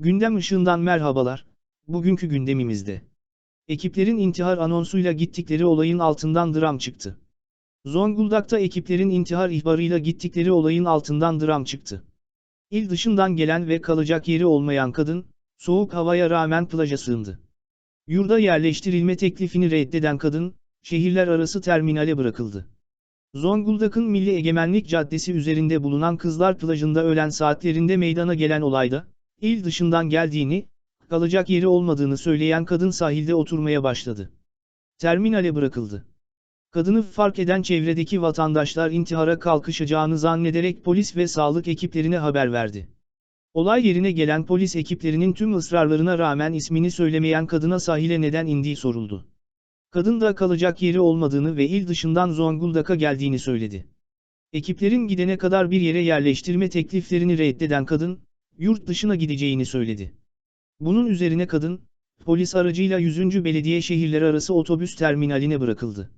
Gündem ışığından merhabalar. Bugünkü gündemimizde. Ekiplerin intihar anonsuyla gittikleri olayın altından dram çıktı. Zonguldak'ta ekiplerin intihar ihbarıyla gittikleri olayın altından dram çıktı. İl dışından gelen ve kalacak yeri olmayan kadın, soğuk havaya rağmen plaja sığındı. Yurda yerleştirilme teklifini reddeden kadın, şehirler arası terminale bırakıldı. Zonguldak'ın Milli Egemenlik Caddesi üzerinde bulunan Kızlar Plajı'nda öğlen saatlerinde meydana gelen olayda, il dışından geldiğini, kalacak yeri olmadığını söyleyen kadın sahilde oturmaya başladı. Terminale bırakıldı. Kadını fark eden çevredeki vatandaşlar intihara kalkışacağını zannederek polis ve sağlık ekiplerine haber verdi. Olay yerine gelen polis ekiplerinin tüm ısrarlarına rağmen ismini söylemeyen kadına sahile neden indiği soruldu. Kadın da kalacak yeri olmadığını ve il dışından Zonguldak'a geldiğini söyledi. Ekiplerin gidene kadar bir yere yerleştirme tekliflerini reddeden kadın, yurt dışına gideceğini söyledi. Bunun üzerine kadın, polis aracıyla 100. Belediye Şehirler Arası Otobüs Terminaline bırakıldı.